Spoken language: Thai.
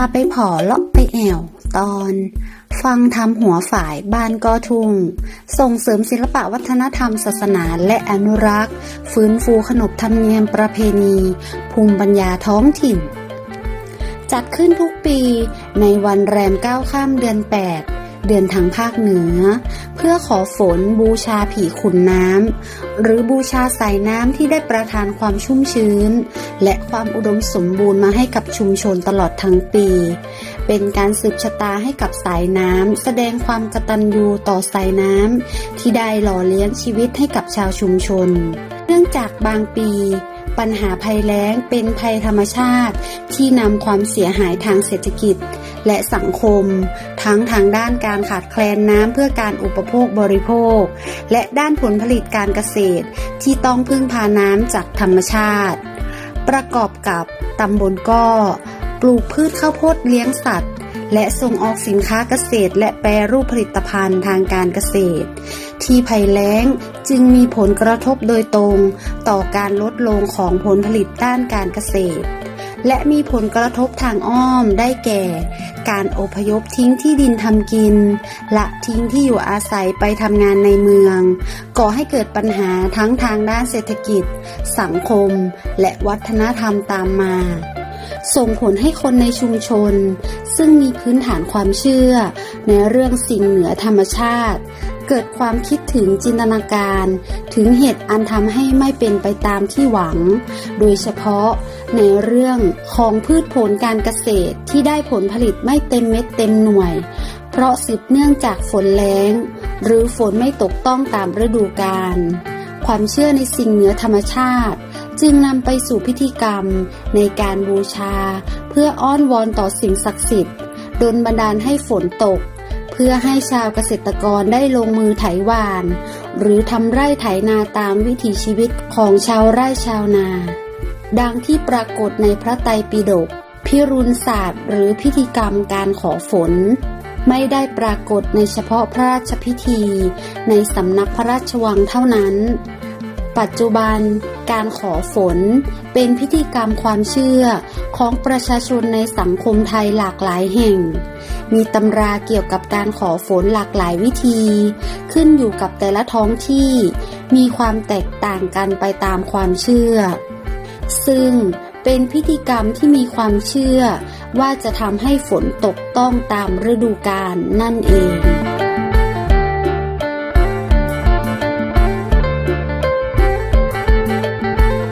าไปผอเลาะไปแอวตอน ฟังทำหัวฝ่ายบ้านกอทุงส่งเสริมศิลปะวัฒนธรรมศาสนาและอนุรักษ์ ฟื้นฟูขนบธรรมเนียมประเพณี ภูมิปัญญาท้องถิ่น จัดขึ้นทุกปีในวันแรมเก้าข้ามเดือน 8 เดือนทางภาคเหนือ เพื่อขอฝนบูชาผีขุนน้ำ หรือบูชาสายน้ำที่ได้ประทานความชุ่มชื้น และความอุดมสมบูรณ์มาให้กับชุมชนตลอดทั้งปี เป็นการสืบชะตาให้กับสายน้ำ แสดงความกตัญญูต่อสายน้ำ ที่ได้หล่อเลี้ยงชีวิตให้กับชาวชุมชน เนื่องจากบางปีปัญหาภัยแล้งเป็นภัยธรรมชาติที่นำความเสียหายทางเศรษฐกิจ และสังคม ทั้งทางด้านการขาดแคลนน้ำเพื่อการอุปโภคบริโภค และด้านผลผลิตการเกษตรที่ต้องพึ่งพาน้ำจากธรรมชาติ ประกอบกับตำบลก็ปลูกพืชข้าวโพดเลี้ยงสัตว์ และส่งออกสินค้าเกษตร และแปรรูปผลิตภัณฑ์ทางการเกษตร ที่ภัยแล้งจึงมีผลกระทบโดยตรง ต่อการลดลงของผลผลิตด้านการเกษตร และมีผลกระทบทางอ้อมได้แก่ การอพยพทิ้งที่ดินทำกิน ละทิ้งที่อยู่อาศัยไปทำงานในเมือง ก่อให้เกิดปัญหาทั้งทางด้านเศรษฐกิจ สังคม และวัฒนธรรมตามมา ส่งผลให้คนในชุมชน ซึ่งมีพื้นฐานความเชื่อ ในเรื่องสิ่งเหนือธรรมชาติ เกิดความคิดถึงจินตนาการ ถึงเหตุอันทำให้ไม่เป็นไปตามที่หวัง โดยเฉพาะในเรื่องของพืชผลการเกษตรที่ได้ผลผลิตไม่เต็มเม็ดเต็มหน่วย เพราะสืบเนื่องจากฝนแล้ง หรือฝนไม่ตกต้องตามฤดูกาลความเชื่อในสิ่งเหนือธรรมชาติ จึงนำไปสู่พิธีกรรมในการบูชา เพื่ออ้อนวอนต่อสิ่งศักดิ์สิทธิ์ดลบันดาลให้ฝนตก พื่อให้ชาวเกษตรกรได้ลงมือไถหวาน หรือทำไร่ไถนาตามวิถีชีวิตของชาวไร่ชาวนา ดังที่ปรากฏในพระไตรปิฎกพิรุณศาสตร์ หรือพิธีกรรมการขอฝน ไม่ได้ปรากฏในเฉพาะพระราชพิธี ในสำนักพระราชวังเท่านั้น ปัจจุบัน การขอฝน เป็นพิธีกรรมความเชื่อของประชาชนในสังคมไทยหลากหลายแห่ง มีตำราเกี่ยวกับการขอฝนหลากหลายวิธี ขึ้นอยู่กับแต่ละท้องที่ มีความแตกต่างกันไปตามความเชื่อ ซึ่งเป็นพิธีกรรมที่มีความเชื่อว่าจะทำให้ฝนตกต้องตามฤดูกาลนั่นเอง